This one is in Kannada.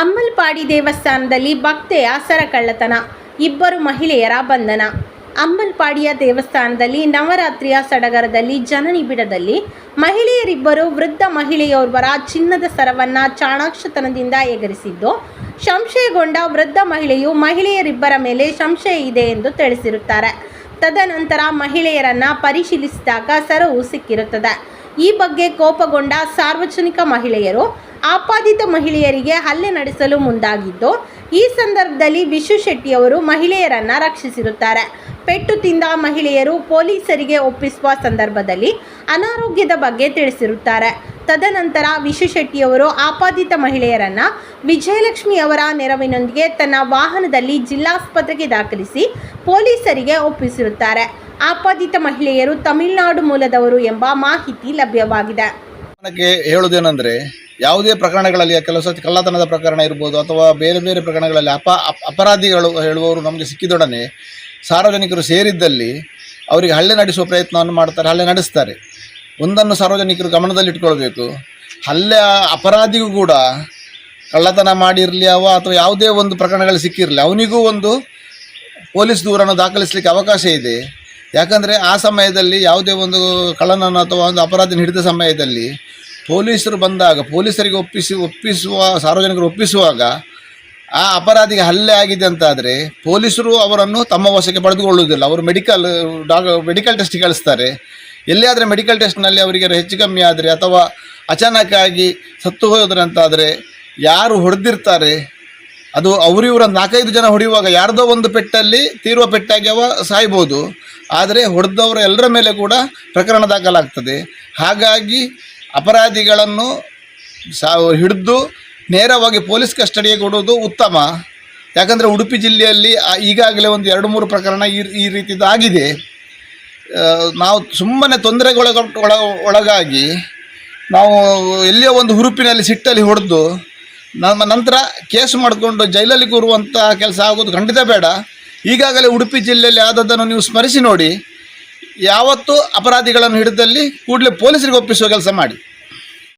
ಅಮ್ಮಲ್ಪಾಡಿ ದೇವಸ್ಥಾನದಲ್ಲಿ ಭಕ್ತೆಯ ಸರಕಳ್ಳತನ ಇಬ್ಬರು ಮಹಿಳೆಯರ ಬಂಧನ. ಅಮ್ಮಲ್ಪಾಡಿಯ ದೇವಸ್ಥಾನದಲ್ಲಿ ನವರಾತ್ರಿಯ ಸಡಗರದಲ್ಲಿ ಜನನಿಬಿಡದಲ್ಲಿ ಮಹಿಳೆಯರಿಬ್ಬರು ವೃದ್ಧ ಮಹಿಳೆಯೋರ್ವರ ಚಿನ್ನದ ಸರವನ್ನು ಚಾಣಾಕ್ಷತನದಿಂದ ಎಗರಿಸಿದ್ದು ಸಂಶಯಗೊಂಡ ವೃದ್ಧ ಮಹಿಳೆಯು ಮಹಿಳೆಯರಿಬ್ಬರ ಮೇಲೆ ಸಂಶಯ ಇದೆ ಎಂದು ತಿಳಿಸಿರುತ್ತಾರೆ. ತದನಂತರ ಮಹಿಳೆಯರನ್ನ ಪರಿಶೀಲಿಸಿದಾಗ ಸರವು ಸಿಕ್ಕಿರುತ್ತದೆ. ಈ ಬಗ್ಗೆ ಕೋಪಗೊಂಡ ಸಾರ್ವಜನಿಕ ಮಹಿಳೆಯರು, ಆಪಾದಿತ ಮಹಿಳೆಯರಿಗೆ ಹಲ್ಲೆ ನಡೆಸಲು ಮುಂದಾಗಿದ್ದು, ಈ ಸಂದರ್ಭದಲ್ಲಿ ವಿಶು ಶೆಟ್ಟಿಯವರು ಮಹಿಳೆಯರನ್ನು ರಕ್ಷಿಸಿರುತ್ತಾರೆ. ಪೆಟ್ಟು ತಿಂದ ಮಹಿಳೆಯರು ಪೊಲೀಸರಿಗೆ ಒಪ್ಪಿಸುವ ಸಂದರ್ಭದಲ್ಲಿ ಅನಾರೋಗ್ಯದ ಬಗ್ಗೆ ತಿಳಿಸಿರುತ್ತಾರೆ. ತದನಂತರ ವಿಶು ಶೆಟ್ಟಿಯವರು ಆಪಾದಿತ ಮಹಿಳೆಯರನ್ನು ವಿಜಯಲಕ್ಷ್ಮಿ ಅವರ ನೆರವಿನೊಂದಿಗೆ ತನ್ನ ವಾಹನದಲ್ಲಿ ಜಿಲ್ಲಾಸ್ಪತ್ರೆಗೆ ದಾಖಲಿಸಿ ಪೊಲೀಸರಿಗೆ ಒಪ್ಪಿಸಿರುತ್ತಾರೆ. ಆಪಾದಿತ ಮಹಿಳೆಯರು ತಮಿಳುನಾಡು ಮೂಲದವರು ಎಂಬ ಮಾಹಿತಿ ಲಭ್ಯವಾಗಿದೆ. ಹೇಳುವುದೇನೆಂದರೆ, ಯಾವುದೇ ಪ್ರಕರಣಗಳಲ್ಲಿ ಕೆಲವು ಸತಿ ಕಳ್ಳತನದ ಪ್ರಕರಣ ಇರ್ಬೋದು ಅಥವಾ ಬೇರೆ ಬೇರೆ ಪ್ರಕರಣಗಳಲ್ಲಿ ಅಪ ಅಪರಾಧಿಗಳು ಹೇಳುವವರು ನಮಗೆ ಸಿಕ್ಕಿದೊಡನೆ ಸಾರ್ವಜನಿಕರು ಸೇರಿದ್ದಲ್ಲಿ ಅವರಿಗೆ ಹಲ್ಲೆ ನಡೆಸುವ ಪ್ರಯತ್ನವನ್ನು ಮಾಡ್ತಾರೆ, ಹಲ್ಲೆ ನಡೆಸ್ತಾರೆ. ಒಂದನ್ನು ಸಾರ್ವಜನಿಕರು ಗಮನದಲ್ಲಿಟ್ಕೊಳ್ಬೇಕು. ಹಲ್ಲೆ ಅಪರಾಧಿಗೂ ಕೂಡ ಕಳ್ಳತನ ಮಾಡಿರಲಿ ಅವ ಅಥವಾ ಯಾವುದೇ ಒಂದು ಪ್ರಕರಣಗಳು ಸಿಕ್ಕಿರಲಿ, ಅವನಿಗೂ ಒಂದು ಪೊಲೀಸ್ ದೂರನ್ನು ದಾಖಲಿಸಲಿಕ್ಕೆ ಅವಕಾಶ ಇದೆ. ಯಾಕಂದರೆ ಆ ಸಮಯದಲ್ಲಿ ಯಾವುದೇ ಒಂದು ಕಳ್ಳನನ್ನು ಅಥವಾ ಒಂದು ಅಪರಾಧಿನ ಹಿಡಿದ ಸಮಯದಲ್ಲಿ ಪೊಲೀಸರು ಬಂದಾಗ, ಪೊಲೀಸರಿಗೆ ಒಪ್ಪಿಸಿ, ಒಪ್ಪಿಸುವ, ಸಾರ್ವಜನಿಕರು ಒಪ್ಪಿಸುವಾಗ ಆ ಅಪರಾಧಿಗೆ ಹಲ್ಲೆ ಆಗಿದೆ ಅಂತಾದರೆ ಪೊಲೀಸರು ಅವರನ್ನು ತಮ್ಮ ವಶಕ್ಕೆ ಪಡೆದುಕೊಳ್ಳುವುದಿಲ್ಲ. ಅವರು ಮೆಡಿಕಲ್, ಡಾಕ್, ಮೆಡಿಕಲ್ ಟೆಸ್ಟ್ ಕಳಿಸ್ತಾರೆ. ಎಲ್ಲೇ ಆದರೆ ಮೆಡಿಕಲ್ ಟೆಸ್ಟ್ನಲ್ಲಿ ಅವರಿಗೆ ಹೆಚ್ಚು ಕಮ್ಮಿ ಆದರೆ ಅಥವಾ ಅಚಾನಕ್ಕಾಗಿ ಸತ್ತು ಹೋದ್ರಂತಾದರೆ ಯಾರು ಹೊಡೆದಿರ್ತಾರೆ? ಅದು ಅವರಿವರ ನಾಲ್ಕೈದು ಜನ ಹೊಡೆಯುವಾಗ ಯಾರ್ದೋ ಒಂದು ಪೆಟ್ಟಲ್ಲಿ ತೀರುವ ಪೆಟ್ಟಾಗಿ ಅವ ಸಾಯ್ಬೋದು. ಆದರೆ ಹೊಡೆದವರ ಎಲ್ಲರ ಮೇಲೆ ಕೂಡ ಪ್ರಕರಣ ದಾಖಲಾಗ್ತದೆ. ಹಾಗಾಗಿ ಅಪರಾಧಿಗಳನ್ನು ಸಾ ಹಿಡಿದು ನೇರವಾಗಿ ಪೊಲೀಸ್ ಕಸ್ಟಡಿಗೆ ಕೊಡುವುದು ಉತ್ತಮ. ಯಾಕಂದರೆ ಉಡುಪಿ ಜಿಲ್ಲೆಯಲ್ಲಿ ಈಗಾಗಲೇ ಒಂದು ಎರಡು ಮೂರು ಪ್ರಕರಣ ಈ ಈ ರೀತಿದು ಆಗಿದೆ. ನಾವು ಸುಮ್ಮನೆ ತೊಂದರೆಗೊಳಗ ಒಳ ಒಳಗಾಗಿ ನಾವು ಎಲ್ಲಿಯೋ ಒಂದು ಹುರುಪಿನಲ್ಲಿ ಸಿಟ್ಟಲ್ಲಿ ಹೊಡೆದು ನಮ್ಮ ನಂತರ ಕೇಸ್ ಮಾಡಿಕೊಂಡು ಜೈಲಲ್ಲಿ ಕೂರುವಂಥ ಕೆಲಸ ಆಗೋದು ಖಂಡಿತ ಬೇಡ. ಈಗಾಗಲೇ ಉಡುಪಿ ಜಿಲ್ಲೆಯಲ್ಲಿ ಆದದ್ದನ್ನು ನೀವು ಸ್ಮರಿಸಿ ನೋಡಿ, ಯಾವತ್ತೂ ಅಪರಾಧಿಗಳನ್ನು ಹಿಡಿದಲ್ಲಿ ಕೂಡಲೇ ಪೊಲೀಸರಿಗೆ ಒಪ್ಪಿಸುವ ಕೆಲಸ ಮಾಡಿ.